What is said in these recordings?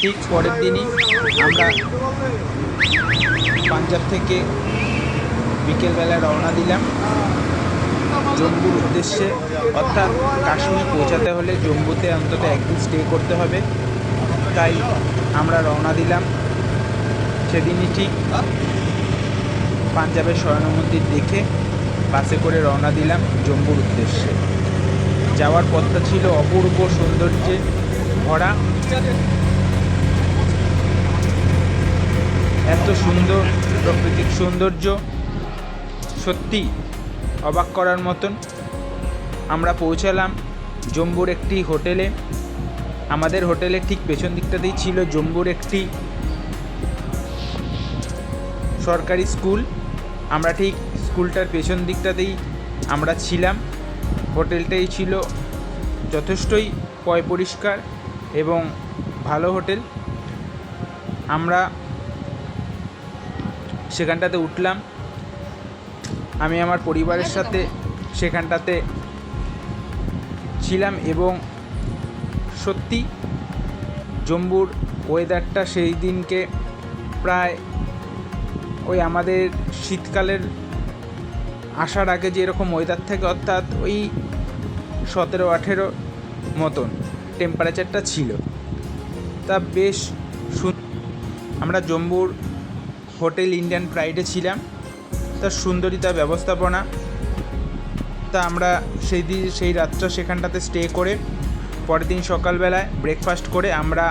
ঠিক পরের দিনই আমরা পাঞ্জাব থেকে বিকেলবেলা রওনা দিলাম। জম্মুর উদ্দেশ্যে, অর্থাৎ কাশ্মীর পৌঁছাতে হলে জম্মুতে অন্তত একদিন স্টে করতে হবে। তাই আমরা রওনা দিলাম। সেদিনই ঠিক পাঞ্জাবের স্বর্ণ মন্দির দেখে বাসে করে রওনা দিলাম জম্মুর উদ্দেশ্যে। যাওয়ার পথটা ছিল অপূর্ব সৌন্দর্যে ভরা। এত সুন্দর প্রাকৃতিক সৌন্দর্য, সত্যি অবাক করার মতন। আমরা পৌঁছালাম জম্বুর একটি হোটেলে। আমাদের হোটেলের ঠিক পেছন দিকটাতেই ছিল জম্বুর একটি সরকারি স্কুল। আমরা ঠিক স্কুলটার পেছন দিকটাতেই আমরা ছিলাম। হোটেলটাই ছিল যথেষ্টই পয় পরিষ্কার এবং ভালো হোটেল। আমরা সেখানটাতে উঠলাম। আমি আমার পরিবারের সাথে সেখানটাতে ছিলাম এবং সত্যি জম্বুর ওয়েদারটা সেই দিনকে প্রায় ওই আমাদের শীতকালের আসার আগে যেরকম ওয়েদার থাকে অর্থাৎ ওই সতেরো আঠেরো মতন টেম্পারেচারটা ছিল। তা বেশ সু- আমরা জম্বুর হোটেল ইন্ডিয়ান প্রাইডে ছিলাম। তার সুন্দরিতা ব্যবস্থাপনা। তা আমরা সেই দিন সেই রাতটা সেখানটাতে স্টে করে, পরের দিন সকালবেলায় ব্রেকফাস্ট করে আমরা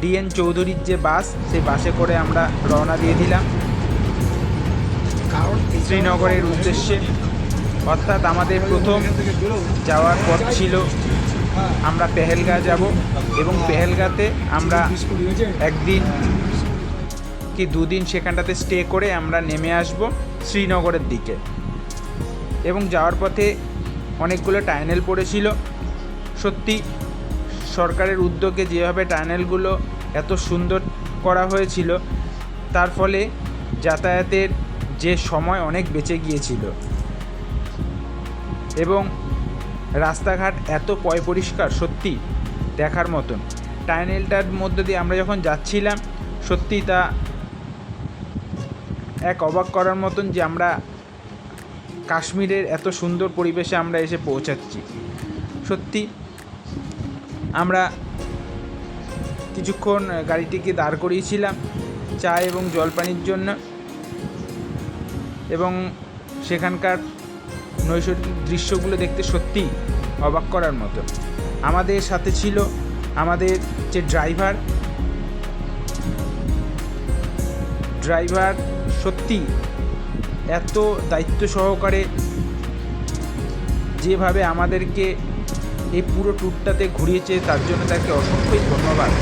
ডিএন চৌধুরীর যে বাস, সেই বাসে করে আমরা রওনা দিয়ে দিলাম। শ্রীনগরের উদ্দেশ্যে। অর্থাৎ আমাদের প্রথম যাওয়ার পথ ছিল আমরা পেহেলগা যাব এবং পেহেলগাতে আমরা একদিন কি দুদিন সেখানটাতে স্টে করে আমরা নেমে আসব শ্রীনগরের দিকে। এবং যাওয়ার পথে অনেকগুলো টানেল পড়েছিল। সত্যি, সরকারের উদ্যোগে যেভাবে টানেলগুলো এত সুন্দর করা হয়েছিল, তার ফলে যাতায়াতের যে সময় অনেক বেঁচে গিয়েছিল। এবং রাস্তাঘাট এত পয় পরিষ্কার, সত্যি, দেখার মতন। টানেলটার মধ্যে দিয়ে আমরা যখন যাচ্ছিলাম, সত্যি তা এক অবাক করার মতন যে আমরা কাশ্মীরের এত সুন্দর পরিবেশে আমরা এসে পৌঁছাচ্ছি। সত্যি, আমরা কিছুক্ষণ গাড়িটিকে দাঁড় করিয়েছিলাম চা এবং জলপানির জন্য এবং সেখানকার নৈসর্গিক দৃশ্যগুলো দেখতে সত্যি অবাক করার মতো। আমাদের সাথে ছিল আমাদের যে ড্রাইভার ড্রাইভার সত্যি এত দায়িত্ব সহকারে যেভাবে আমাদেরকে এই পুরো ট্যুরটাতে ঘুরিয়েছে, তার জন্য তাকে অসংখ্যই ধন্যবাদ।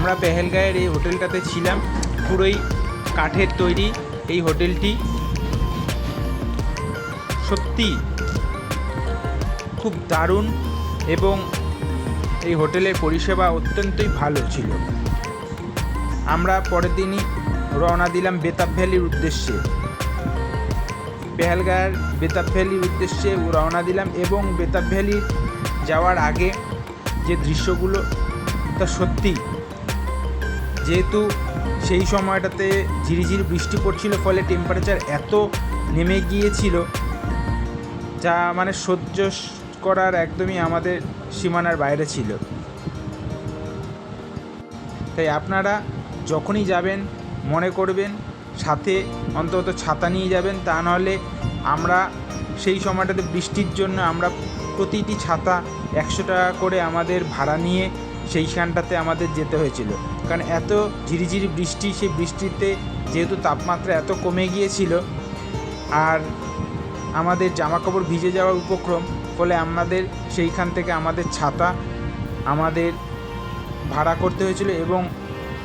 আমরা পেহেলগাঁয়ের এই হোটেলটাতে ছিলাম। পুরোই কাঠের তৈরি এই হোটেলটি। সত্যি খুব দারুণ এবং এই হোটেলের পরিষেবা অত্যন্তই ভালো ছিল। আমরা পরের দিনই রওনা দিলাম বেতাব ভ্যালির উদ্দেশ্যে। পেহেলগাঁয়ের বেতাব ভ্যালির উদ্দেশ্যে রওনা দিলাম এবং বেতাব ভ্যালি যাওয়ার আগে যে দৃশ্যগুলো, তা সত্যি যেহেতু সেই সময়টাতে ঝিরিঝিরি বৃষ্টি পড়ছিল, ফলে টেম্পারেচার এত নেমে গিয়েছিল, যা মানে সহ্য করার একদমই আমাদের সীমানার বাইরে ছিল। তাই আপনারা যখনই যাবেন, মনে করবেন, সাথে অন্তত ছাতা নিয়ে যাবেন, তা নাহলে আমরা সেই সময়টাতে বৃষ্টির জন্য আমরা প্রতিটি ছাতা একশো টাকা করে আমাদের ভাড়া নিয়ে সেইখানটাতে আমাদের যেতে হয়েছিল। কারণ এত ঝিরিঝিরি বৃষ্টি, সেই বৃষ্টিতে যেহেতু তাপমাত্রা এত কমে গিয়েছিল, আর আমাদের জামাকাপড় ভিজে যাওয়ার উপক্রম, ফলে আমাদের সেইখান থেকে আমাদের ছাতা আমাদের ভাড়া করতে হয়েছিল এবং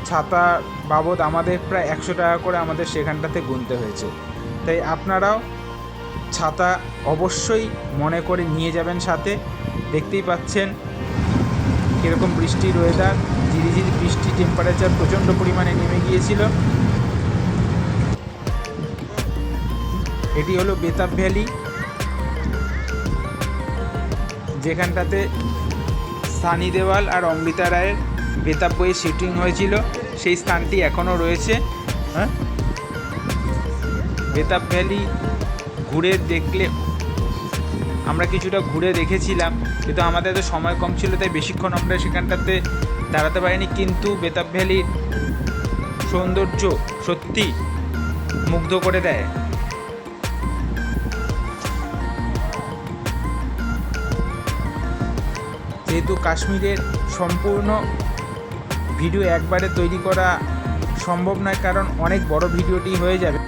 ছাতা বাবদ আমাদের প্রায় একশো টাকা করে আমাদের সেখানটাতে গুনতে হয়েছে। তাই আপনারাও ছাতা অবশ্যই মনে করে নিয়ে যাবেন সাথে। দেখতেই পাচ্ছেন কীরকম বৃষ্টির ওয়েদার ঝিরিঝিরি বৃষ্টি টেম্পারেচার প্রচণ্ড পরিমাণে নেমে গিয়েছিল। এটি হলো বেতাব ভ্যালি, যেখানটাতে সানি দেওয়াল আর অমৃতা রায়ের বেতাব বইয়ে শুটিং হয়েছিল। সেই স্থানটি এখনও রয়েছে। হ্যাঁ? বেতাব ভ্যালি ঘুরে দেখলে আমরা কিছুটা ঘুরে দেখেছিলাম, কিন্তু আমাদের তো সময় কম ছিল, তাই বেশিক্ষণ আমরা সেখানটাতে দাঁড়াতে পারেনি, কিন্তু বেতাব ভ্যালির সৌন্দর্য সত্যি মুগ্ধ করে দেয়। যেহেতু কাশ্মীরের সম্পূর্ণ ভিডিও একবারে তৈরি করা সম্ভব নয়, কারণ অনেক বড় ভিডিওটি হয়ে যাবে।